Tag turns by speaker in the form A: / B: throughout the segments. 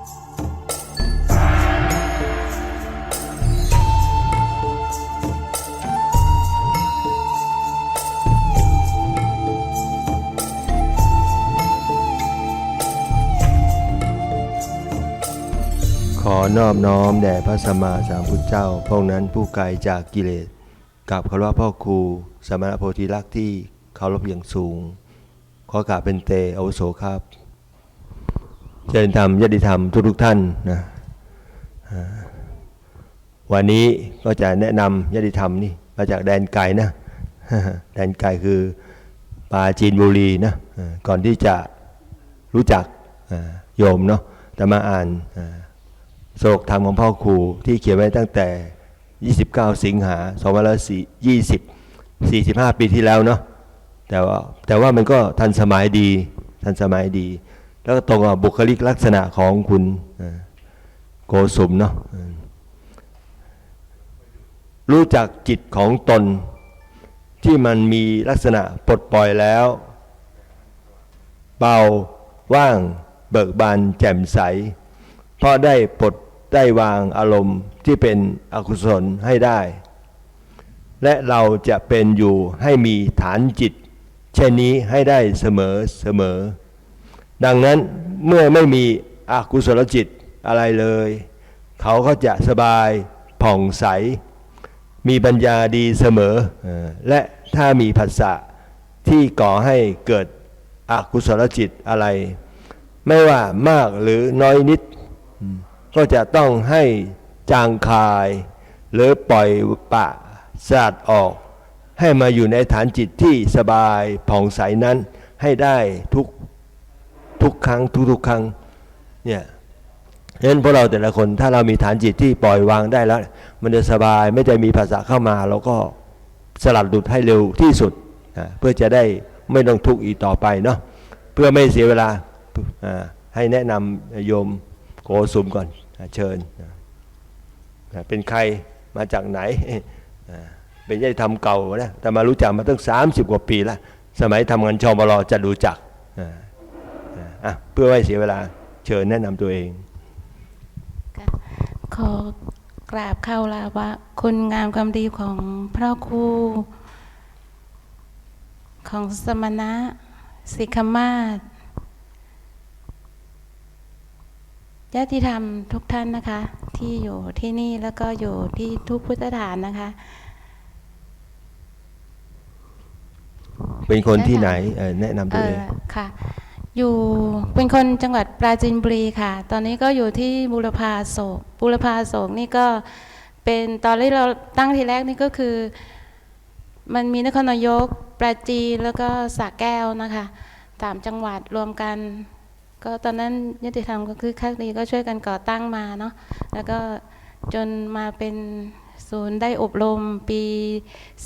A: ขอนอบน้อมแด่พระสัมมาสัมพุทธเจ้า พระองค์นั้นผู้ไกลจากกิเลสกับคารวะพ่อครูสมณโพธิลักษ์ที่เคารพอย่างสูง ขอกราบเป็นเตอวุโสครับ เจริญธรรมยติธรรมทุกทุกท่านนะวันนี้ก็จะแนะนำยติธรรมนี่มาจากแดนไกลนะแดนไกลคือปาจีนบุรีนะก่อนที่จะรู้จักโยมเนาะแต่มาอ่านโศกธรรมของพ่อครูที่เขียนไว้ตั้งแต่ 29 สิงหา2520 45 ปีที่แล้วเนาะแต่ว่าแต่ว่ามันก็ทันสมัยดีทันสมัยดี แล้วก็ตรงกับบุคลิกลักษณะของคุณโกสุมเนาะรู้จักจิตของตนที่มันมีลักษณะปลดปล่อยแล้ว เบาว่างเบิกบานแจ่มใส เพราะได้ปลดได้วางอารมณ์ที่เป็นอกุศลให้ได้ และเราจะเป็นอยู่ให้มีฐานจิต เช่นนี้ให้ได้เสมอเสมอ ดังนั้นเมื่อไม่มีอกุศลจิตอะไรเลย เขาก็จะสบายผ่องใส มีปัญญาดีเสมอ และถ้ามีผัสสะที่ก่อให้เกิดอกุศลจิตอะไร ไม่ว่ามากหรือน้อยนิด ก็จะต้องให้จางคาย หรือปล่อยปะสาดออก ให้มาอยู่ในฐานจิตที่สบายผ่องใสนั้นให้ได้ทุก ทุกครั้งทุกๆครั้งเนี่ยฉะนั้นพวกเราแต่ละคนถ้าเรามีฐานจิตที่ปล่อยวางได้แล้ว มันจะสบายไม่ได้มีภาษาเข้ามาเราก็สลัดหลุดให้เร็วที่สุดอ่าเพื่อจะได้ไม่ต้องทุกข์อีกต่อไปเนาะเพื่อไม่เสียเวลาให้แนะนำโยมโกสุมก่อนอเชิญเป็นใครมาจากไหนเป็นญาติธรรมเก่านะแต่มารู้จักมาตั้ง 30 กว่าปีแล้ว สมัยทำงานชมรจะรู้จัก อ่าอ่าอะเพื่อไม่เสียเวลาเชิญแนะนำตัวเอง
B: ค่ะขอกราบเข้าลาว่าคุณงามความดีของพระครูของสมณะสิกขมาศญาติธรรมทุกท่านนะคะ ที่อยู่ที่นี่แล้วก็อยู่ที่ทุกพุทธฐานนะคะ
A: เป็นคนที่ไหนเอ่อแนะนำตัวเอง
B: เอ่อค่ะ อยู่เป็นคนจังหวัดปราจีนบุรีค่ะ ตอนนี้ก็อยู่ที่บุรพาโศกบุรพาโศกนี่ก็เป็นตอนที่เราตั้งทีแรกนี่ก็คือ มันมีนครนายกปราจีนแล้วก็สระแก้วนะคะสามจังหวัดรวมกัน ก็ตอนนั้นยติธรรมก็คือคักดีก็ช่วยกันก่อตั้งมาเนาะแล้วก็จนมาเป็นศูนย์ได้อบรมปี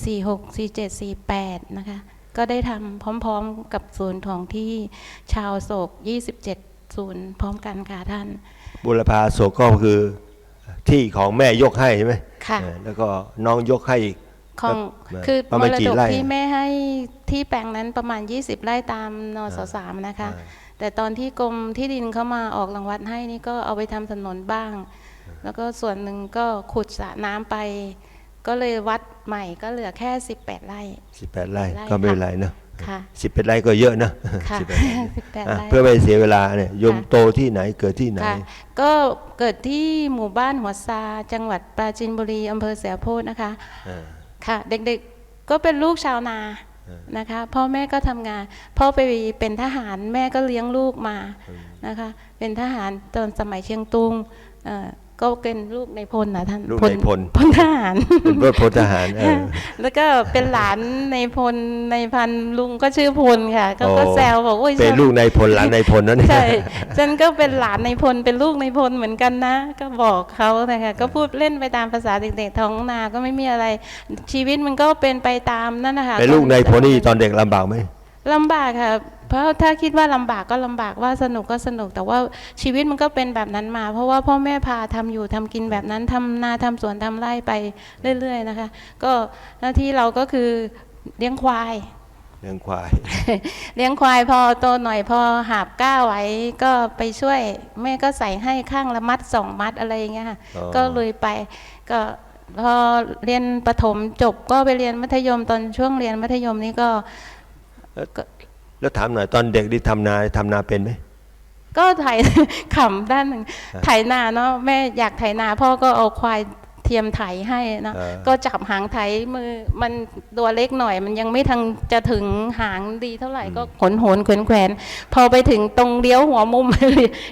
B: 46 47 48 นะคะ ก็ได้ทำพร้อมๆกับศูนย์ของที่ชาวโศก 27 ศูนย์พร้อมกันค่ะท่าน
A: บุรพาโศกก็คือที่ของแม่ยกให้ใช่ไหม
B: ค่ะ
A: เออแล้วก็น้องยกให้อีก
B: ของ
A: แบบ
B: คือ
A: ประ
B: ม
A: มาณ
B: ร
A: กี่
B: ดก
A: ไร่
B: ที่แม่ให้ที่แปลงนั้นประมาณ 20 ไร่ตามนสสามนะคะ
A: อ่า
B: แต่ตอนที่กรมที่ดินเขามาออกรางวัลให้นี่ก็เอาไปทำถนนบ้าง แล้วก็ส่วนหนึ่งก็ขุดสระน้ำไป ก็เลยวัดใหม่ก็เหลือแค่ 18ไร่
A: 18ไร่
B: ไร่
A: ก็ไม่เป็น
B: ค่ะ
A: ไรเนอะ
B: ค่ะ
A: 11ไร่ก็เยอะนะ
B: ค่ะ
A: 18ไร่
B: 18
A: อะ
B: ไร่
A: เพื่อไม่เสียเวลาเนี่ยโยม
B: ค่ะ
A: โตที่ไหนเกิดที่ไหน
B: ค่ะก็เกิดที่หมู่บ้านหัวซาจังหวัดปราจีนบุรีอำเภอเสียโพธิ์นะคะ
A: อ่า
B: ค่ะ เด็กๆก็เป็นลูกชาวนา
A: เออ
B: นะคะพ่อแม่ก็ทำงาน พ่อไปเป็นทหารแม่ก็เลี้ยงลูกมานะคะ เป็นทหารตอนสมัยเชียงตุงเอ่อ ก็เป็นลูกในพลนะท่าน
A: ลูกในพล
B: พลทหาร
A: เป็นรถพลทหารเออ
B: แล้วก็เป็นหลานในพลในพันลุงก็ชื่อพลค่ะ ก็
A: โอ้
B: ก็แซวบอกโอ้ย
A: เป็น
B: ฉัน
A: ลูกในายพลหลานในายพลนั่น
B: ใช่ฉันก็เป็นหลานในพลเป็นลูกในพลเหมือนกันนะ ก็บอกเขานะคะก็พูดเล่นไปตามภาษาเด็กๆท้องนาก็ไม่มีอะไร ชีวิตมันก็เป็นไปตามนั่นนะคะ
A: เป็นลูกในายพลนี่ตอนเด็กลำบากไหม
B: ลำบากค่ะ เพราะถ้าคิดว่าลำบากก็ลำบากว่าสนุกก็สนุก แต่ว่าชีวิตมันก็เป็นแบบนั้นมา เพราะว่าพ่อแม่พาทำอยู่ทำกินแบบนั้นทำนาทำสวนทำไร่ไปเรื่อย ๆ นะคะ ก็หน้าที่เราก็คือเลี้ยงควาย
A: เลี้ยงควาย
B: เลี้ยงควายพอโตหน่อยพอหาบก้าวไว้ก็ไปช่วยแม่ก็ใส่ให้ข้างละมัดสองมัดอะไรอย่างเงี้ยค่ะ
A: อ๋อ
B: ก็ลุยไปก็พอเรียนประถมจบก็ไปเรียนมัธยมตอนช่วงเรียนมัธยมนี่ก็
A: แล้วถามหน่อยตอนเด็กที่ทำนาทำนาเป็นไหม
B: ก็ไถขำด้านหนึ่ง
A: ฮะ
B: ไถนาเนาะแม่อยากไถนาพ่อก็เอาควายเทียมไถให้เนาะ
A: เออ
B: ก็จับหางไถมือมันตัวเล็กหน่อยมันยังไม่ทังจะถึงหางดีเท่าไหร่ก็ขนโหนแขวนแขวนพอไปถึงตรงเลี้ยวหัวมุม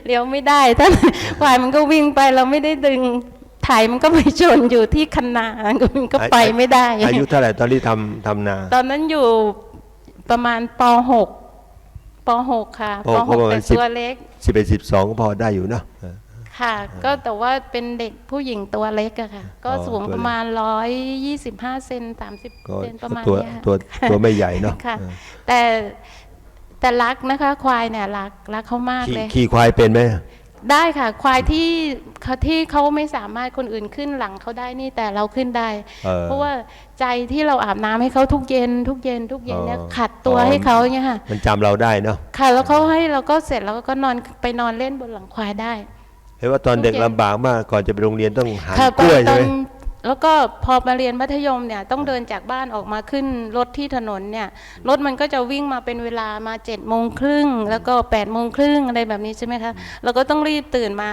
B: เลี้ยวไม่ได้ท่านควายมันก็วิ่งไปเราไม่ได้ดึงไถมันก็ไปชนอยู่ที่คันนามันก็ไปไม่ได้
A: อายุเท่าไหร่ตอนที่ทำทำนา
B: ตอนนั้นอยู่ ประมาณป .6 ป .6 ค่ะ
A: โอ้
B: ป
A: ก็ประ
B: .6
A: มาณ
B: แต่
A: สิบ
B: ตัวเล็ก
A: สิบเอ็ดสิบสองก็พอได้อยู่เนอะเออ
B: ค่ะ ก็แต่ว่าเป็นเด็กผู้หญิงตัวเล็กอะค่ะ ก็
A: อ๋อ
B: สูง
A: ตัวเล็ก
B: ประมาณร้อยยี่สิบห้าเซนสามสิบ
A: ก็
B: เซนประมาณ
A: ตัว
B: เนี้ย
A: ตัวตัวไม่ใหญ่เนาะ
B: ค่ะ
A: เออ
B: แต่แต่รักนะคะ ควายเนี่ยรักรักเขามาก
A: ขี่
B: เลย
A: ขี่ควายเป็นไหม
B: ได้ค่ะ ควายที่เขาที่เขาไม่สามารถคนอื่นขึ้นหลังเขาได้นี่แต่เราขึ้นได้
A: เออ
B: เพราะว่าใจที่เราอาบน้ำให้เขาทุกเย็น ทุกเย็น ทุกเย็นเนี่ย
A: อ๋อ
B: ขัดตัว
A: อ๋อ
B: ให้เขาเนี่ยค่ะ
A: มันจำเราได้เนาะ
B: ค่ะแล้วเขาให้เราก็เสร็จแล้วก็นอนไปนอนเล่นบนหลังควายได้
A: เห็นว่าตอนเด็ก
B: ทุกเย็น
A: ลำบากมากก่อนจะไปโรงเรียนต้องหา
B: ค่ะ
A: กล้วย
B: ต
A: ใช่
B: อ
A: ไห
B: น
A: ม
B: แล้วก็พอมาเรียนมัธยมเนี่ยต้องเดินจากบ้านออกมาขึ้นรถที่ถนนเนี่ยรถมันก็จะวิ่งมาเป็นเวลามาเจ็ดโมงครึ่งแล้วก็แปดโมงครึ่งอะไรแบบนี้ใช่ไหมคะเราก็ต้องรีบตื่นมา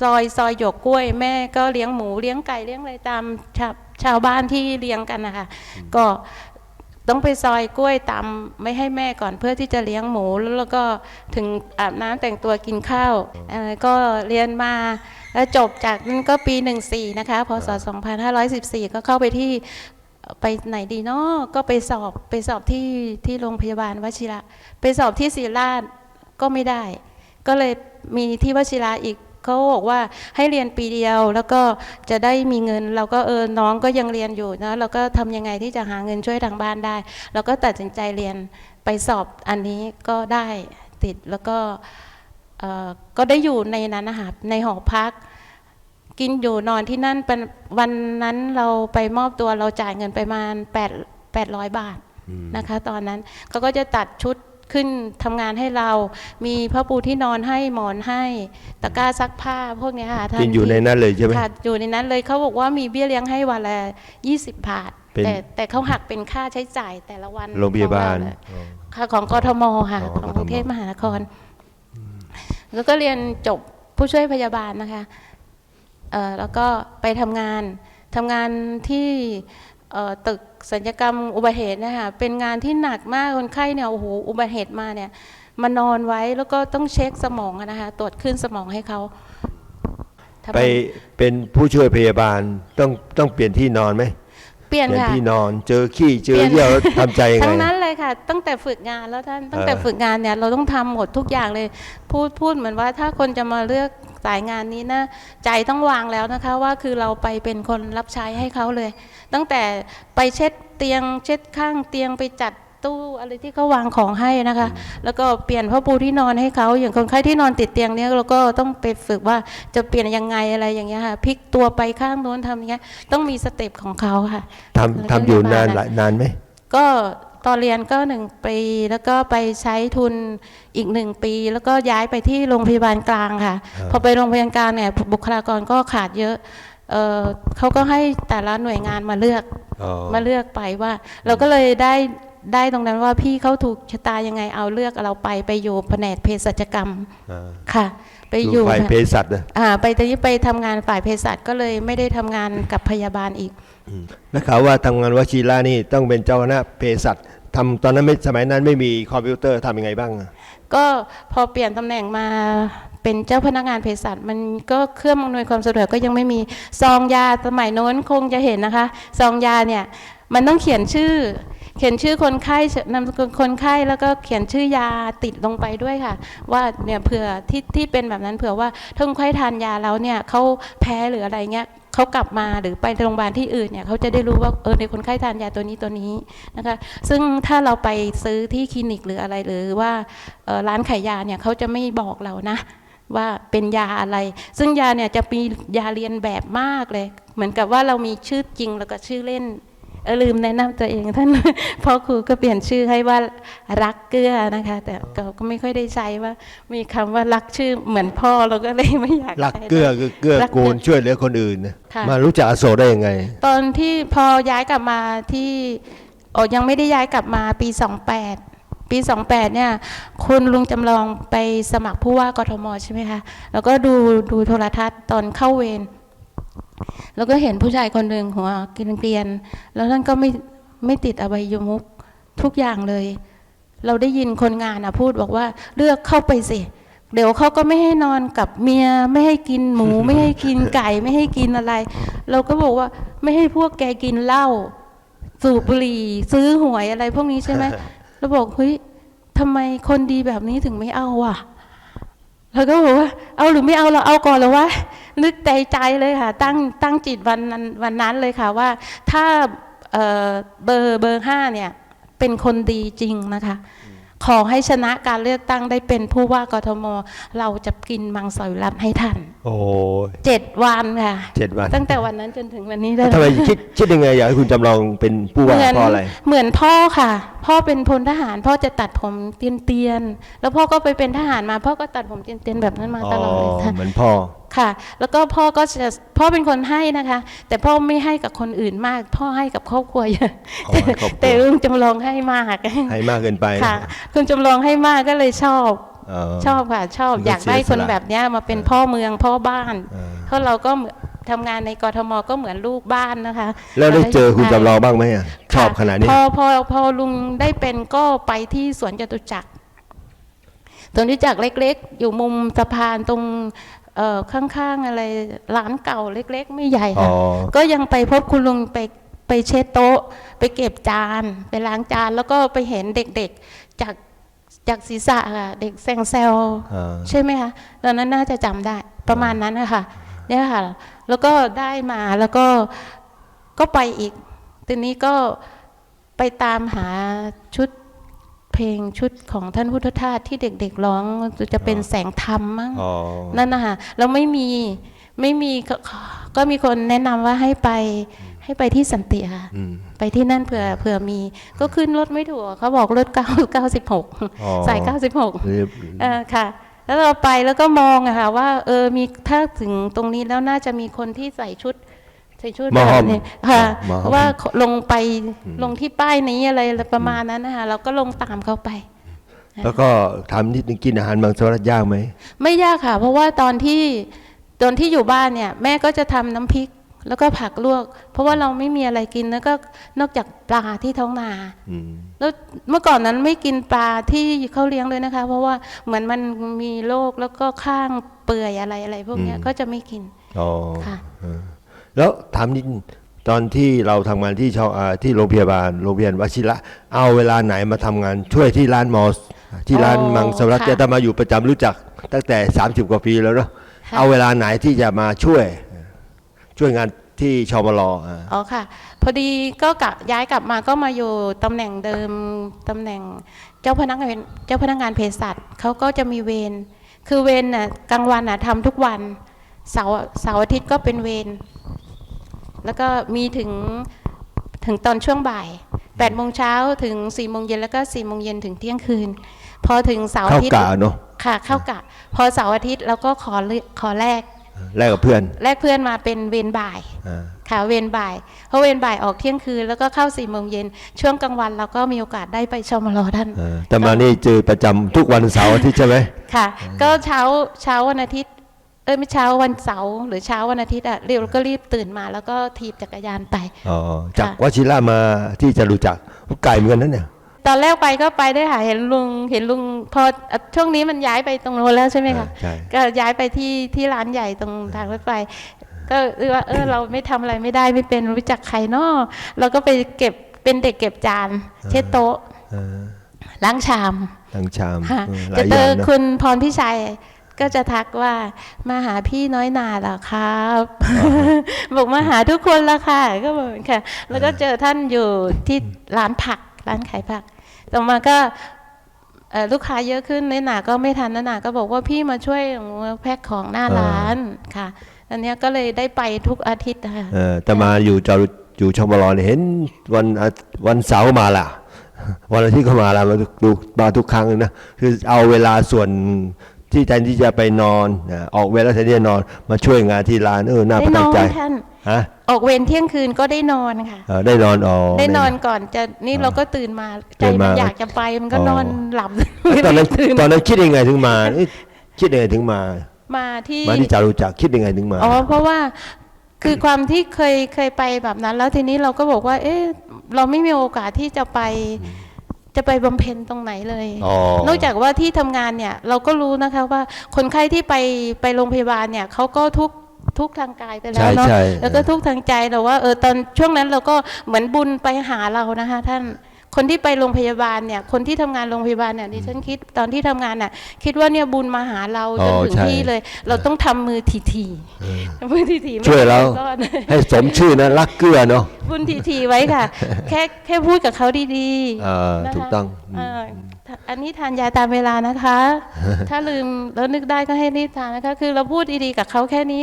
B: ซอยซอยหยวกกล้วย แม่ก็เลี้ยงหมูเลี้ยงไก่เลี้ยงอะไรตามชาวชาวบ้านที่เลี้ยงกันนะคะก็ต้องไปซอยกล้วยตามไม่ให้แม่ก่อนเพื่อที่จะเลี้ยงหมูแล้วแล้วก็ถึงอาบน้ำแต่งตัวกินข้าวเอ่อก็เรียนมา แล้วจบจากนั้นก็ปี 14 นะคะ พศ 2514 ก็เข้าไปที่ไปไหนดีเนาะก็ไปสอบไปสอบที่ที่โรงพยาบาลวชิระ ไปสอบที่ศรีราชก็ไม่ได้ ก็เลยมีที่วชิระอีกเขาบอกว่าให้เรียนปีเดียวแล้วก็จะได้มีเงิน เราก็เออน้องก็ยังเรียนอยู่นะเราก็ทำยังไงที่จะหาเงินช่วยทางบ้านได้ เราก็ตัดสินใจเรียนไปสอบอันนี้ก็ได้ติดแล้วก็เอ่อ ก็ได้อยู่ในนั้นนะคะในหอพัก กินอยู่นอนที่นั่นเป็นวันนั้นเราไปมอบตัวเราจ่ายเงินไปประมาณ8 800บาทนะคะ ตอนนั้นเขาก็จะตัดชุดขึ้นทำงานให้เรา มีผ้าปูที่นอนให้หมอนให้ตะกร้าซักผ้าพวกเนี้ยค่ะท่า
A: กินอยู่ในนั้นเลยใช่ไหม
B: ค่ะอยู่ในนั้นเลยเขาบอกว่ามีเบี้ยเลี้ยงให้วันละ20บาท
A: เป็น
B: แต่แต่เขาหักเป็นค่าใช้จ่ายแต่ละวัน
A: โรงพยาบาล
B: ของเเลยค่ะของกทมค่ะ
A: อ๋อ
B: ของ
A: กทม
B: กรุงเทพมหานคร แล้วก็เรียนจบผู้ช่วยพยาบาลนะคะเออแล้วก็ไปทำงานทำงานที่ตึกสัญญกรรมอุบัติเหตุนะคะเป็นงานที่หนักมากคนไข้เนี่ยโอ้โหอุบัติเหตุมาเนี่ยมานอนไว้แล้วก็ต้องเช็คสมองนะคะตรวจขึ้นสมองให้เขา
A: ไปเป็นผู้ช่วยพยาบาลต้องต้องเปลี่ยนที่นอนไหม
B: เปลี่ยน
A: เปลี่ยน
B: ค่ะ
A: ที่นอน เจอขี้เจอ
B: เปลี่ยน
A: เยี่ยวแล้วทำใจยังไง
B: ทั้งนั้นเลยค่ะ ตั้งแต่ฝึกงานแล้วท่านตั้งแต่
A: เออ
B: ฝึกงานเนี่ยเราต้องทำหมดทุกอย่างเลย พูดพูดเหมือนว่าถ้าคนจะมาเลือกสายงานนี้นะใจต้องวางแล้วนะคะ ว่าคือเราไปเป็นคนรับใช้ให้เขาเลย ตั้งแต่ไปเช็ดเตียง เช็ดข้างเตียงไปจัด ตู้อะไรที่เขาวางของให้นะคะ แล้วก็เปลี่ยนผ้าปูที่นอนให้เขาอย่างคนไข้ที่นอนติดเตียงเนี่ยเราก็ต้องไปฝึกว่าจะเปลี่ยนยังไงอะไรอย่างเงี้ยค่ะพลิกตัวไปข้างโน้นทำอย่างเงี้ยต้องมีสเต็ปของเขาค่ะ
A: ทำทำอยู่นานหลายนานไหม
B: ก็ตอนเรียนก็หนึ่งปีแล้วก็ไปใช้ทุนอีกหนึ่งปี แล้วก็ย้ายไปที่โรงพยาบาลกลางค่ะ
A: อ่า
B: พอไปโรงพยาบาลกลางเนี่ยบุคลากรก็ขาดเยอะเอ่อเขาก็ให้แต่ละหน่วยงานมาเลือก
A: อ๋อ
B: มาเลือกไปว่า เราก็เลยได้ ได้ตรงนั้นว่าพี่เขาถูกชะตายังไงเอาเลือกเราไปไปอยู่แผนกเภสัชกรรม
A: อ่า
B: ค่ะ ไป
A: อ
B: อยู่ยู่
A: ฝ่ายเภสัชนะ
B: อ่าไปตอนนี้ไปทำงานฝ่ายเภสัชก็เลยไม่ได้ทำงานกับพยาบาลอีก
A: อืมแล้วข่าวว่าทำงานวชิระนี่ต้องเป็นเจ้าคณะเภสัชทำตอนนั้นไม่สมัยนั้นไม่มีคอมพิวเตอร์ทำยังไงบ้างอะ
B: ก็พอเปลี่ยนตำแหน่งมาเป็นเจ้าพนักงานเภสัชมันก็เครื่องอำนวยความสะดวกก็ยังไม่มีซองยาสมัยโน้นคงจะเห็นนะคะ ซองยาเนี่ยมันต้องเขียนชื่อ เขียนชื่อคนไข้นามสกุลคนไข้แล้วก็เขียนชื่อยาติดลงไปด้วยค่ะ ว่าเนี่ยเผื่อที่ที่เป็นแบบนั้นเผื่อว่าถ้าคนไข้ทานยาแล้วเนี่ยเขาแพ้หรืออะไรเงี้ยเขากลับมาหรือไปโรงพยาบาลที่อื่นเนี่ยเขาจะได้รู้ว่าเออในคนไข้ทานยาตัวนี้ตัวนี้นะคะซึ่งถ้าเราไปซื้อที่คลินิกหรืออะไรหรือว่าร้านขายยาเนี่ยเขาจะไม่บอกเรานะว่าเป็นยาอะไร ซึ่งยาเนี่ยจะมียาเรียนแบบมากเลย เหมือนกับว่าเรามีชื่อจริงแล้วก็ชื่อเล่น เออลืมแนะนำตัวเองท่านพ่อครูก็เปลี่ยนชื่อให้ว่ารักเกื้อนะคะ แต่ก็ก็ไม่ค่อยได้ใช้ว่า มีคำว่ารักชื่อเหมือนพ่อเราก็เลยไม่อยาก
A: รัก
B: ใช้
A: เกื้อคือเกื้อ
B: รัก
A: กูลช่วยเหลือคนอื่นนะ
B: ค่ะ
A: มารู้จักอโศกได้ยังไง
B: ตอนที่พอย้ายกลับมาที่โอ้ยังไม่ได้ย้ายกลับมาปี 28 ปี 28 เนี่ย คุณลุงจำลองไปสมัครผู้ว่ากทมใช่ไหมคะ แล้วก็ดูดูโทรทัศน์ตอนเข้าเวร แล้วก็เห็นผู้ชายคนหนึ่งหัวเกรียนๆแล้วท่านก็ไม่ไม่ติดอบายมุกทุกอย่างเลย เราได้ยินคนงานอะพูดบอกว่าเลือกเข้าไปสิ เดี๋ยวเขาก็ไม่ให้นอนกับเมีย ไม่ให้กินหมู ไม่ให้กินไก่ ไม่ให้กินอะไร เราก็บอกว่าไม่ให้พวกแกกินเหล้าสูบบุหรี่ซื้อหวยอะไรพวกนี้ใช่ไหมเราบอกเฮ้ยทำไมคนดีแบบนี้ถึงไม่เอาอะเราก็บอกว่า เอาหรือไม่เอาเราเอาก่อนแล้ววะ นึกใจใจเลยค่ะ ตั้งตั้งจิตวันนั้นวันนั้นเลยค่ะว่าถ้าเอ่อเบอร์เบอร์ห้าเนี่ยเป็นคนดีจริงนะคะขอให้ชนะการเลือกตั้งได้เป็นผู้ว่ากทม เราจะกินมังสวิรัตให้ท่าน
A: โอ้ย
B: เจ็ดวันค่ะ
A: เจ็ดวัน
B: ตั้งแต่วันนั้นจนถึงวันนี้ได้
A: ทำไมคิดคิดยังไงอยากให้คุณจำลองเป็นผู้ว่า
B: เหมือน
A: เพราะอะไร
B: เหมือนพ่อค่ะ พ่อเป็นพลทหาร พ่อจะตัดผมเตียนๆแล้วพ่อก็ไปเป็นทหารมา พ่อก็ตัดผมเตียนๆแบบนั้นมา
A: อ๋อ
B: ตลอดเลยค่ะ
A: เหมือนพ่อ
B: ค่ะ แล้วก็พ่อก็จะพ่อเป็นคนให้นะคะ แต่พ่อไม่ให้กับคนอื่นมาก พ่อให้กับครอบครัวเยอะ
A: อ๋อให้ครอบครัว
B: แต่ลุงจำลองให้มาก
A: ให้มากเกินไป
B: ค่ะคุณจำลองให้มากก็เลยชอบ
A: อ๋อ
B: ชอบค่ะชอบ
A: คุณก็
B: อยากได้
A: เสีย
B: คน
A: สละ
B: แบบเนี้ยมาเป็นพ่อเมืองพ่อบ้าน
A: เออ
B: เพราะเราก็เหมือนทำงานในกทมก็เหมือนลูกบ้านนะคะ
A: แล้วได้เจอคุณ
B: ใช่
A: จำลองบ้างไหมอะชอบขนาดนี้
B: พอพอพอลุงได้เป็นก็ไปที่สวนจตุจักรสวนจตุจักรเล็ก ๆ อยู่มุมสะพานตรงเอ่อ ข้างๆอะไรร้านเก่าเล็ก ๆ ไม่ใหญ่
A: อ๋อ
B: ค่ะก็ยังไปพบคุณลุงไปไปเช็ดโต๊ะ ไปเก็บจาน ไปล้างจาน แล้วก็ไปเห็นเด็กๆจากจากศีรษะค่ะเด็กแซงแซว
A: อ่า
B: ใช่ไหมคะตอนนั้นน่าจะจำได้ประมาณนั้นนะคะเนี่ยค่ะ แล้วก็ได้มาแล้วก็ก็ไปอีกทีนี้ก็ไปตามหาชุด เพลงชุดของท่านพุทธทาสที่เด็กๆร้องจะเป็นแสงธรรมมั้ง
A: อ๋อ
B: นั่นนะคะแล้วไม่มีไม่มีก็ก็มีคนแนะนำว่าให้ไปให้ไปที่สันติค่ะ
A: อืม
B: ไปที่นั่นเผื่อเผื่อมี ก็ขึ้นรถไม่ถูกเขาบอกรถเก้าเก้าสิบหก
A: อ๋อ
B: สายเก้าสิบหก
A: เรียบ
B: เออค่ะ แล้วเราไปแล้วก็มองอะค่ะว่าเออมีถ้าถึงตรงนี้แล้วน่าจะมีคนที่ใส่ชุด ใส่ชุด
A: มอ
B: แบ
A: ม
B: บนี้ค่ะ
A: มอม
B: ว่าลงไปลงที่ป้ายนี้อะไรประมาณนั้นนะคะเราก็ลงตามเขาไป
A: แล้วก็ทำนิดนึงกินอาหารบางสวิรัตยากไหม
B: ไม่ยากค่ะ เพราะว่าตอนที่ตอนที่อยู่บ้านเนี่ย แม่ก็จะทำน้ำพริก แล้วก็ผักลวก เพราะว่าเราไม่มีอะไรกินแล้วก็นอกจากปลาที่ท้องนา
A: อืม
B: แล้วเมื่อก่อนนั้นไม่กินปลาที่เขาเลี้ยงเลยนะคะ เพราะว่าเหมือนมันมีโรคแล้วก็ข้างเปื่อยอะไรอะไรพวกเนี้ย
A: อืม
B: ก็จะไม่กิน
A: อ๋อ
B: ค่ะ
A: เออ แล้วถามนิดตอนที่เราทำงานที่ชออ่าที่โรงพยาบาลโรงพยาบาลวชิระ เอาเวลาไหนมาทำงานช่วยที่ร้านมอสที่ร้าน
B: อ๋อ
A: มังสวิรัต
B: ค่ะ
A: จะตมาอยู่ประจำรู้จัก ตั้งแต่ 30 กว่าปีแล้วเนาะ
B: ค่ะ
A: เอาเวลาไหนที่จะมาช่วย ช่วยงานที่ชมรอ่า
B: อ๋อค่ะ พอดีก็กลับย้ายกลับมาก็มาอยู่ตำแหน่งเดิมตำแหน่งเจ้าพนักงานเจ้าพนักงานเภสัชเขาก็จะมีเวรคือเวรน่ะกลางวันน่ะทำทุกวันเสาร์เสาร์อาทิตย์ก็เป็นเวร แล้วก็มีถึงถึงตอนช่วงบ่าย8ปดโมงเช้าถึง4ี่โมงเย็นแล้วก็4ี่โมงเย็นถึงเที่ยงคืน พอถึงเสาร์อา
A: เข้า
B: ทิตย์
A: กะเนาะ
B: ค่ะเข้ากะ พอเสาร์อาทิตย์เราก็ขอเลือกขอแลก
A: แลกกับเพื่อน
B: แลกเพื่อนมาเป็นเวรบ่าย
A: อ่า
B: ค่ะเวรบ่ายเพราะเวรบ่ายออกเที่ยงคืนแล้วก็เข้าสี่โมงเย็นช่วงกลางวันเราก็มีโอกาสได้ไปชมรอท่าน
A: เออแต่มานี่เจอประจำทุกวันเสาร์อาทิตย์ใช่ไหม
B: ค่ะ ก็เช้าเช้าวันอาทิตย์ เอ้ยไม่เช้าวันเสาร์หรือเช้าวันอาทิตย์อะเร็วก็รีบตื่นมา แล้วก็ถีบจักรยานไป
A: อ๋อจาก
B: ค่ะ
A: วชิระมาที่จะรู้จักไก่เหมือนกันนั่นเนี่ย
B: ตอนแรกไปก็ไปได้ค่ะเห็นลุงเห็นลุงพออะช่วงนี้มันย้ายไปตรงโน้นแล้วใช่ไหมคะ
A: ใช่
B: ก็ย้ายไปที่ที่ร้านใหญ่ตรงทางรถไฟก็เรียกว่าเออเราไม่ทำอะไรไม่ได้ไม่เป็นรู้จักใครเนาะเราก็ไปเก็บเป็นเด็กเก็บจาน เช็ดโต๊ะ
A: เออ
B: ล้างชาม
A: ทางชาม
B: ค่ะ
A: เออห
B: จะ
A: ลายอ
B: เจ
A: ย่า
B: อง
A: นะ
B: คุณพรพิชัย ก็จะทักว่ามาหาพี่น้อยนาเหรอครับ บอกมาหาทุกคนละค่ะ ก็บอกค่ะ แล้วก็เจอท่านอยู่ที่ร้านผัก ร้านขายผัก ต่อมาก็เอ่อลูกค้าเยอะขึ้นน้อยหนาก็ไม่ทันน้อยหนาก็บอกว่าพี่มาช่วยแพ็คของหน้าร้านค่ะ อันเนี้ยก็เลยได้ไปทุกอาทิตย์ค่ะ
A: เออแต่มาอยู่จรุอยู่ชมรเนี่ยเห็นวันอาวันเสาร์มาละวันอาทิตย์ก็มาละมาดูมาทุกครั้งเลยนะคือเอาเวลาส่วน ที่แทนที่จะไปนอนนะออกเวลาแทนที่จะนอนมาช่วยงานที่ร้านเออน่าประ
B: ได้น
A: ทับ
B: อน
A: ใจ
B: ท่าน
A: ฮะ
B: ออกเวรเที่ยงคืนก็ได้นอนค่ะ
A: เออได้นอนอ๋อ
B: ได้นอนก่อนจะนี่เราก็ตื่นมาใจ
A: ตื่น
B: มั
A: มา
B: นอยากจะไปมันก็
A: อ๋อ
B: นอนหลับ
A: แล้วตอนนั้น
B: ตื่น
A: ตอนนั้นคิดยังไงถึงมาเอ๊ะคิดยังไงถึงมา
B: มาที่
A: มาที่จารุจักรคิดยังไงถึงมา
B: อ๋อเพราะว่าคือความที่เคยเคยไปแบบนั้น แล้วทีนี้เราก็บอกว่า เอ๊ะเราไม่มีโอกาสที่จะไป จะไปบำเพ็ญตรงไหนเลย
A: อ๋อน
B: อกจากว่าที่ทำงานเนี่ยเราก็รู้นะคะว่าคนไข้ที่ไปไปโรงพยาบาลเนี่ยเขาก็ทุกข์ทุกข์ทางกายไปแล้
A: ใช่
B: วเนาะ
A: ใช่
B: แล้วก็ทุกข์ทางใจแต่ว่าเออตอนช่วงนั้นเราก็เหมือนบุญไปหาเรานะคะท่าน คนที่ไปโรงพยาบาลเนี่ย คนที่ทำงานโรงพยาบาลเนี่ยดิฉันคิดตอนที่ทำงานน่ะ คิดว่าเนี่ยบุญมาหาเราจนถึงที่เลย เราต้องทำมือทีๆมือทีๆไม่
A: ช่วยเรา
B: รอด
A: ให้สมชื่อนะรักเกื้อเนาะ
B: บุญทีๆไว้ค่ะ แค่แค่พูดกับเขาดีๆ
A: เออ
B: นะคะ
A: ถูกต้อง
B: เอ่อถ้าอันนี้ทานยาตามเวลานะคะ ถ้าลืมแล้วนึกได้ก็ให้รีบทานนะคะ คือเราพูดดีๆกับเขาแค่นี้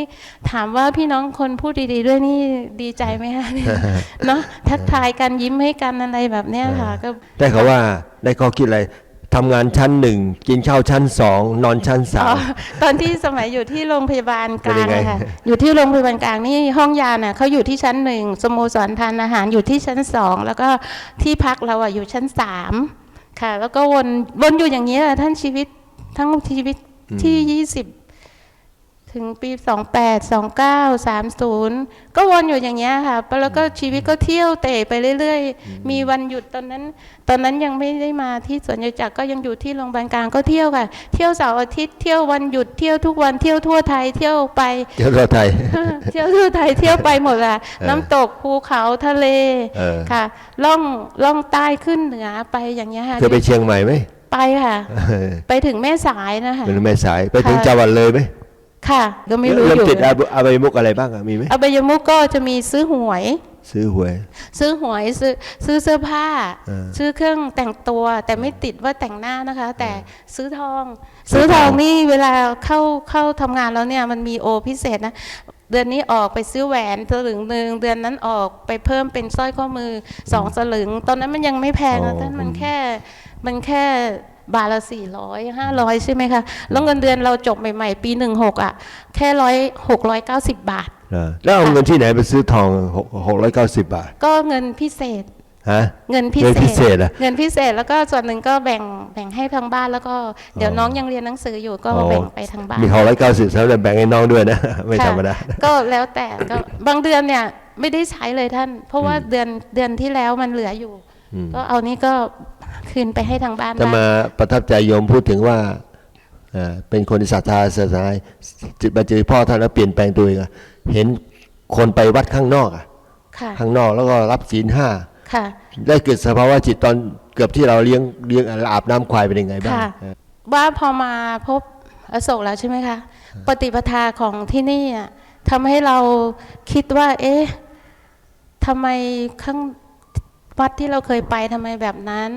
B: ถามว่าพี่น้องคนพูดดีๆด้วยนี่ดีใจไหมคะเนาะทักทายกันยิ้มให้กันอะไรแบบเนี้ยค่ะ ก็
A: ได้เขาว่าได้ข้อคิดอะไรทำงานชั้นหนึ่งกินข้าวชั้นสองนอนชั้นสา
B: อ๋อ
A: ม
B: ตอนที่สมัยอยู่ที่โรงพยาบาลกลาง
A: เป็นยังไง
B: อะค่ะอยู่ที่โรงพยาบาลกลางนี่ห้องยาน่ะเขาอยู่ที่ชั้นหนึ่งสโมสรทานอาหารอยู่ที่ชั้นสองแล้วก็ที่พักเราอะอยู่ชั้นสาม ค่ะ แล้วก็วนวนอยู่อย่างนี้ยแหละท่านชีวิตทั้งชีวิตที่ยี่สิบ ถึงปีสองแปดสองเก้าสามศูนย์ก็วนอยู่อย่างเงี้ยค่ะแล้วก็ชีวิตก็เที่ยวเตะไปเรื่อย ๆ มีวันหยุดตอนนั้น ตอนนั้นยังไม่ได้มาที่สวนจตุจักรก็ยังอยู่ที่โรงพยาบาลกลางก็เที่ยวค่ะ เที่ยวเสาร์อาทิตย์เที่ยววันหยุดเที่ยวทุกวันเที่ยวทั่วไทยเที่ยวไป
A: เจ้าเราไทย
B: เที่ยวทั่วไทยเที่ยวไปหมดอะ
A: เออ
B: น้ำตกภูเขาทะเล
A: เออ
B: ค่ะล่องล่องใต้ขึ้นเหนือไปอย่างเงี้ยค่ะ
A: เคยไปเชียงใหม่ไหม
B: ไปค่ะ
A: เออ
B: ไปถึงแม่สายนะคะ
A: เป็นแม่สายไปถึง
B: ค่ะ
A: จังหวัดเลยไหม
B: ค่ะ ก็ไม่รู้
A: เริ่
B: อ
A: ม
B: ยู่
A: ติดอบอบายมุกอะไรบ้างอะมีไหม
B: อบายมุกก็จะมีซื้อหวย
A: ซื้อหวย
B: ซื้อหวยซื้อซื้อเสื้อผ้า
A: เออ
B: ซื้อเครื่องแต่งตัว แต่ไม่ติดว่าแต่งหน้านะคะ แต่ซื้อทอง
A: ซื้
B: ซื้
A: อ
B: อ
A: ท
B: ท
A: อ
B: องงนี่เวลาเข้าเข้าทำงานแล้วเนี่ยมันมีโอพิเศษนะเดือนนี้ออกไปซื้อแหวนสลึงหนึ่งเดือนนั้นออกไปเพิ่มเป็นสร้อยข้อมือสองสลึง ตอนนั้นมันยังไม่แพงนะท่านมันแค่มันแค่ บาทละสี่ร้อยห้าร้อยใช่ไหมคะแล้วเงินเดือนเราจบใหม่ๆ ปีหนึ่งหกอะแค่ร้อยหกร้อยเก้าสิบบาท
A: นะแล้วเอาเงินที่ไหนไปซื้อทองหกร้อยเก้าสิบบาท
B: ก็เงินพิเศษ
A: ฮะ
B: เงินพิ
A: เงิน
B: เศ
A: พิ
B: ษ
A: เศษอะ
B: เงินพิเศษแล้วก็ส่วนหนึ่งก็แบ่งแบ่งให้ทางบ้านแล้วก็เดี๋ยว
A: อ๋อ
B: น้องยังเรียนหนังสืออยู่ก็
A: อ๋อ
B: แบ่งไปทางบ้าน
A: มีหกร้อยเก้าสิบสำหรับแบ่งให้น้องด้วยนะไม่ธรรมดา
B: ค่ะก็แล้วแต่ก็บางเดือนเนี่ยไม่ได้ใช้เลยท่าน เพราะว่าเดือนเดือนที่แล้วมันเหลืออยู่
A: อืม
B: ก็เอานี้ก็ คืนไปให้ทางบ้าน
A: จะ
B: บ้าง
A: มาประทับใจโยมพูดถึงว่าเอ่อเป็นคนที่ศรัทธาศาสนาจิตมาเจอพ่อท่านแล้วเปลี่ยนแปลงตัวเองอะเห็นคนไปวัดข้างนอกอะ
B: ค่ะ
A: ข้างนอกแล้วก็รับศีลห้า
B: ค่ะ
A: ได้เกิดสภาวะจิตตอนเกือบที่เราเลี้ยงเลี้ยงอาบน้ำควายเป็นยังไงบ้าง
B: ค่ะ
A: เออ
B: ว่าพอมาพบอโศกแล้วใช่ไหมคะ ปฏิปทาของที่นี่อะทำให้เราคิดว่า เอ๊ะทำไมข้างวัดที่เราเคยไปทำไมแบบนั้น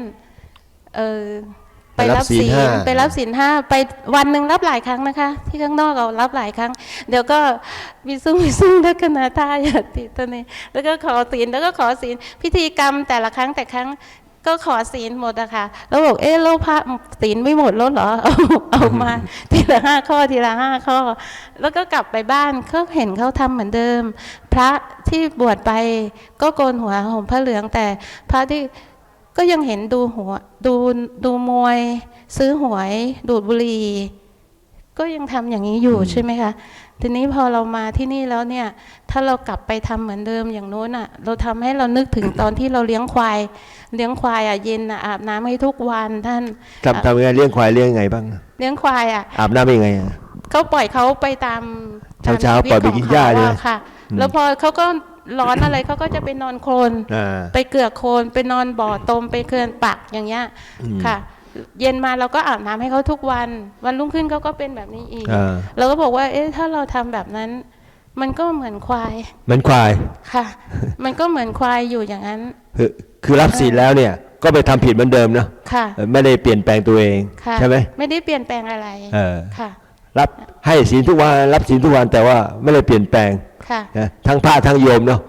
B: เออไปรับศีลไปรับศีลห้าไปวันหนึ่งรับหลายครั้งนะคะ ที่ข้างนอกเรารับหลายครั้ง เดี๋ยวก็มีซุ้งมีซุ้งทักนาทายาติตัวนี้แล้วก็ขอศีลแล้วก็ขอศีลพิธีกรรมแต่ละครั้งแต่ครั้งก็ขอศีลหมดอะค่ะแล้วบอกเอ๊ะแล้วพระศีลไม่หมดแล้วเหรอเอาเอามาทีละห้าข้อทีละห้าข้อ แล้วก็กลับไปบ้านเขาเห็นเขาทำเหมือนเดิม พระที่บวชไปก็โกนหัวห่มผ้าเหลืองแต่พระที่ ก็ยังเห็นดูหัวดูดูมวย ซื้อหวย ดูดบุหรี่ก็ยังทำอย่างนี้อยู่ใช่ไหมคะทีนี้พอเรามาที่นี่แล้วเนี่ย ถ้าเรากลับไปทำเหมือนเดิมอย่างโน้นอะ เราทำให้เรานึกถึงตอนที่เราเลี้ยงควาย เลี้ยงควายอะเย็นอะอาบน้ำให้ทุกวันท่าน
A: ทำทำยังไงเลี้ยงควายเลี้ยงยังไงบ้าง
B: เลี้ยงควายอะ
A: อาบน้ำยังไงอะ
B: เขาปล่อยเขาไปตาม
A: เช้าๆ
B: ตมชีวิต
A: ปล่อยไปกินหญ้า
B: ของ
A: เลย
B: ขอะค่ะ แล้วพอเขาก็ ร้อนอะไรเขาก็จะไปนอนโคลน
A: อ่า
B: ไปเกลือกโคลนไปนอนบ่อตมไปเกลือนปักอย่างเงี้ย
A: อืม
B: ค่ะ เย็นมาเราก็อาบน้ำให้เขาทุกวัน วันรุ่งขึ้นเขาก็เป็นแบบนี้อีก
A: อ่า
B: เราก็บอกว่า เอ๊ะถ้าเราทำแบบนั้น มันก็เหมือนควาย
A: เหมันควาย
B: ค่ะ มันก็เหมือนควายอยู่อย่างนั้น
A: คือคือรับศีลแล้วเนี่ยก็ไปทำผิดเหมือนเดิมเนาะ
B: ค่ะ
A: เออไม่ได้เปลี่ยนแปลงตัวเอง
B: ค่ะ
A: ใช่ไหม
B: ไม่ได้เปลี่ยนแปลงอะไร
A: เออ
B: ค่ะ
A: รับให้ศีลทุกวันรับศีลทุกวันแต่ว่าไม่ได้เปลี่ยนแปลง
B: ค่ะ
A: นะทั้งพระทั้งโยมเนาะ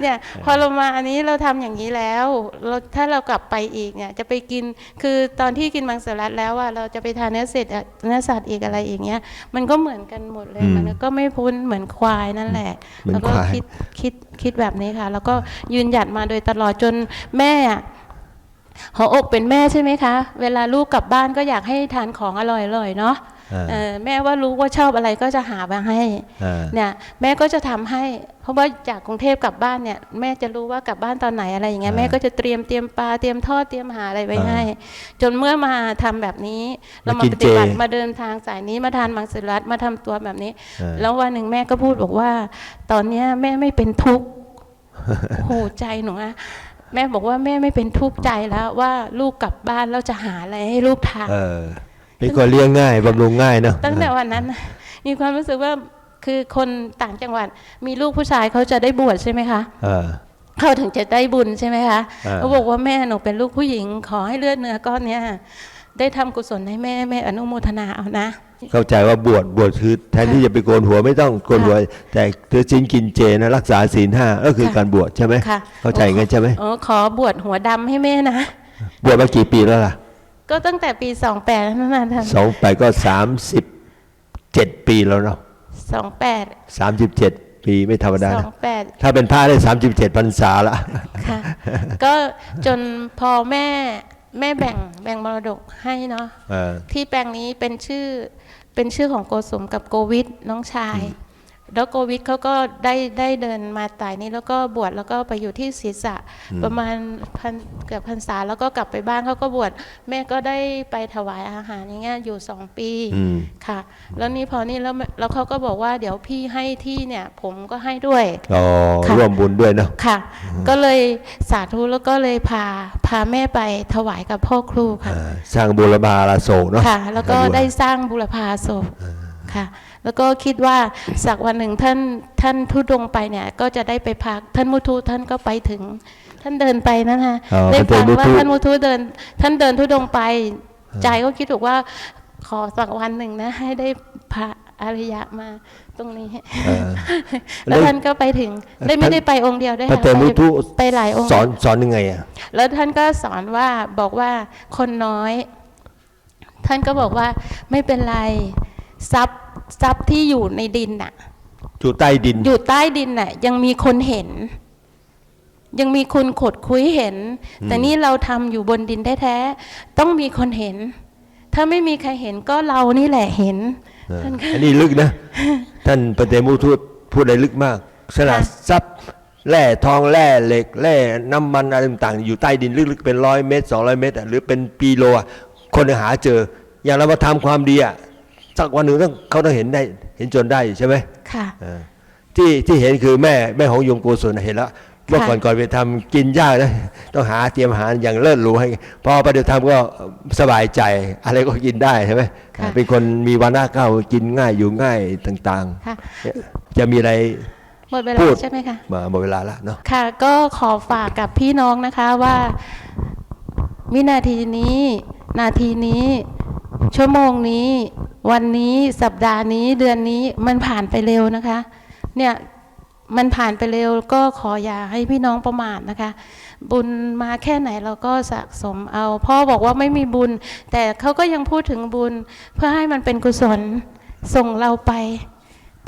B: เนี่ยพอเรามาอันนี้เราทำอย่างนี้แล้วเราถ้าเรากลับไปอีกเนี่ย จะไปกินคือตอนที่กินมังสวิรัตแล้วอะเราจะไปทานเนื้อสัตว์อะเนื้อสัตว์อีกอะไรอย่างเงี้ย มันก็เหมือนกันหมดเลย
A: อืม
B: มันก็ไม่พ้นเหมือนควายนั่นแหละ
A: เหมือน
B: แล้วก็
A: ควาย
B: คิดคิดคิดแบบนี้ค่ะ แล้วก็ยืนหยัดมาโดยตลอดจนแม่อะหัวอกเป็นแม่ใช่ไหมคะ เวลาลูกกลับบ้านก็อยากให้ทานของอร่อยๆเนาะ
A: อ่า
B: เออ แม่ว่ารู้ว่าชอบอะไรก็จะหามาให้
A: อ่า
B: เนี่ยแม่ก็จะทำให้ เพราะว่าจากกรุงเทพกลับบ้านเนี่ยแม่จะรู้ว่ากลับบ้านตอนไหนอะไรอย่างเงี้ย
A: อ่า
B: แม่ก็จะเตรียมเตรียมปลาเตรียมทอดเตรียมหาอะไรไว้
A: อ่า
B: ให้ จนเมื่อมาทำแบบนี้เรา
A: มา
B: มา
A: กิน
B: ปฏิบัติ
A: เจ
B: มาเดินทางสายนี้มาทานมังสวิรัตมาทำตัวแบบนี้
A: อ่า
B: แล้ววันหนึ่งแม่ก็พูดบอกว่า ตอนเนี้ยแม่ไม่เป็นทุกข์โอ้โหใจหนูอะแม่บอกว่าแม่ไม่เป็นทุกข์ใจแล้วว่าลูกกลับบ้านแล้วจะหาอะไรให้ลูกทาน
A: เออเป็นคนเลี้ยงง่ายบำรุงง่ายเนาะ
B: ตั้งแต่วันนั้นน่ะมีความรู้สึกว่าคือคนต่างจังหวัด มีลูกผู้ชายเขาจะได้บวชใช่ไหมคะ
A: เออ
B: เขาถึงจะได้บุญใช่ไหมคะ
A: อ่า
B: เขาบอกว่าแม่หนูเป็นลูกผู้หญิง ขอให้เลือดเนื้อก้อนเนี้ยได้ทำกุศลให้แม่แม่อนุโมทนาเอานะ
A: เข้าใจว่าบวชบวชคือแทนที่จะไปโกนหัวไม่ต้องโกนหัว แต่ถือศีลกินเจนะรักษาศีลห้าก็คือ
B: ค่ะ
A: การบวชใช่ไหม
B: ค่ะ
A: เข้าใจงั้นใช่ไหม
B: อ๋อขอบวชหัวดำให้แม่นะ
A: บวชมากี่ปีแล้วล่ะ
B: ก็ตั้งแต่ปีสองแปดนั่นนะท่าน
A: สองไปก็สามสิบเจ็ดปีแล้วเนาะ
B: สองแปด
A: สามสิบเจ็ดปีไม่ธรรมดา
B: สอ
A: นะ
B: งแปด
A: ถ้าเป็นพระได้สามสิบเจ็ดพรรษาละ
B: ค่ะ ก็จนพอแม่แม่แบ่งแบ่งมรดกให้เนาะ
A: เออ
B: ที่แปลงนี้เป็นชื่อเป็นชื่อของโกสมกับโกวิทน้องชาย แล้วโกวิทเขาก็ได้ได้เดินมาตายนี้แล้วก็บวชแล้วก็ไปอยู่ที่ศีรษะประมาณพันเกือบพรรษาแล้วก็กลับไปบ้านเขาก็บวชแม่ก็ได้ไปถวายอาหารอย่างเงี้ยอยู่สองปี
A: อืม
B: ค่ะ แล้วนี่พอนี่แล้วแล้วเขาก็บอกว่าเดี๋ยวพี่ให้ที่เนี่ยผมก็ให้ด้วย
A: อ๋อ
B: ค่ะ
A: ร่วมบุญด้วยเนาะ
B: ค่ะ ก็เลยสาธุแล้วก็เลยพาพาแม่ไปถวายกับพ่อครูค่ะ
A: อ่าสร้างบุรพาลาโศกเนาะ
B: ค่ะ แล้วก็
A: สร้างบุร
B: ได้สร้างบุรพาศพค่ะ แล้วก็คิดว่าสักวันหนึ่งท่านท่านทุดงค์ไปเนี่ย ก็จะได้ไปพักท่านมุทุท่านก็ไปถึง ท่านเดินไปนะคะ
A: อ๋อ
B: ได้
A: พระ
B: ฟัง
A: เจ้ามุ
B: ว่า
A: ทุ
B: ท่านมุทุเดิน ท่านเดินทุดงค์ไป ใจก็คิดถูกว่าขอสักวันหนึ่งนะ ให้ได้พระอริยะมาตรงนี้
A: เออ
B: แล้วท่านก็ไปถึง ได้ไม่ได้ไปองค์เดียวได้
A: พระ
B: ค่ะ
A: เตมุทุ
B: ไปหลายองค์
A: สอนสอนยังไงอะ
B: แล้วท่านก็สอนว่าบอกว่าคนน้อย ท่านก็บอกว่าไม่เป็นไรทรัพย์ ทรัพย์ที่อยู่ในดินน่ะ
A: อยู่ใต้ดิน
B: อยู่ใต้ดินน่ะ ยังมีคนเห็น ยังมีคนขดคุยเห็น แต่นี่เราทำอยู่บนดินแท้ๆต้องมีคนเห็น ถ้าไม่มีใครเห็นก็เรานี่แหละเห็น
A: เออ
B: ท่านก็
A: อันนี้ลึกนะ ท่านปเตมุทุพูดได้ลึกมากสละ
B: ค่ะ
A: ทรัพย์แร่ทองแร่เหล็กแร่น้ำมันอะไรต่างๆ อยู่ใต้ดินลึกๆเป็นร้อยเมตรสองร้อยเมตรอะหรือเป็นปีโลอะคนหาเจอ อย่างเรามาทำความดีอะ สักวันหนึ่งต้องเขาต้องเห็นได้เห็นจนได้ใช่ไหม
B: ค่ะ
A: เออที่ที่เห็นคือแม่แม่ของโยมโกศลเห็นแล้วเมื่อก่อนก่อนไปทำกินยากนะต้องหาเตรียมอาหารอย่างเลิศหรูให้พอปฏิบัติธรรมก็สบายใจอะไรก็กินได้ใช่ไหม
B: ค่ะ
A: เป็นคนมีวานาเก้ากินง่ายอยู่ง่ายต่าง
B: ค่ะ
A: ๆจะมีอะไร
B: หมดเวลา
A: พูด
B: ใช่ไหมคะ
A: มาหมดเวลาแล้วเนาะ
B: ค่ะ ก็ขอฝากกับพี่น้องนะคะว่าวินาทีนี้ นาทีนี้ ชั่วโมงนี้วันนี้สัปดาห์นี้เดือนนี้มันผ่านไปเร็วนะคะ เนี่ยมันผ่านไปเร็วก็ขออย่าให้พี่น้องประมาทนะคะ บุญมาแค่ไหนเราก็สะสมเอา พ่อบอกว่าไม่มีบุญ แต่เขาก็ยังพูดถึงบุญ เพื่อให้มันเป็นกุศลส่งเราไป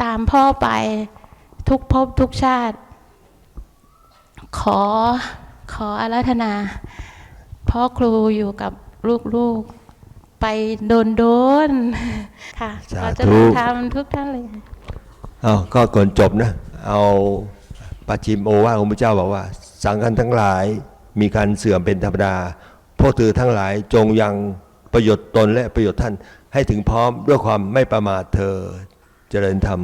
B: ตามพ่อไปทุกภพทุกชาติ ขอขออาราธนา พ่อครูอยู่กับลูกๆ ไปโดนโดนๆค่ะ
A: สาธุ
B: ขอเจะทำทุกท่านเลย
A: เอาก็ก่อนจบนะ เอาปาจิมโอว่าของพระเจ้าบอกว่า สังฆันทั้งหลายมีการเสื่อมเป็นธรรมดา พวกเธอทั้งหลายจงยังประโยชน์ตนและประโยชน์ท่านให้ถึงพร้อมด้วยความไม่ประมาทเธอเจริญธรรม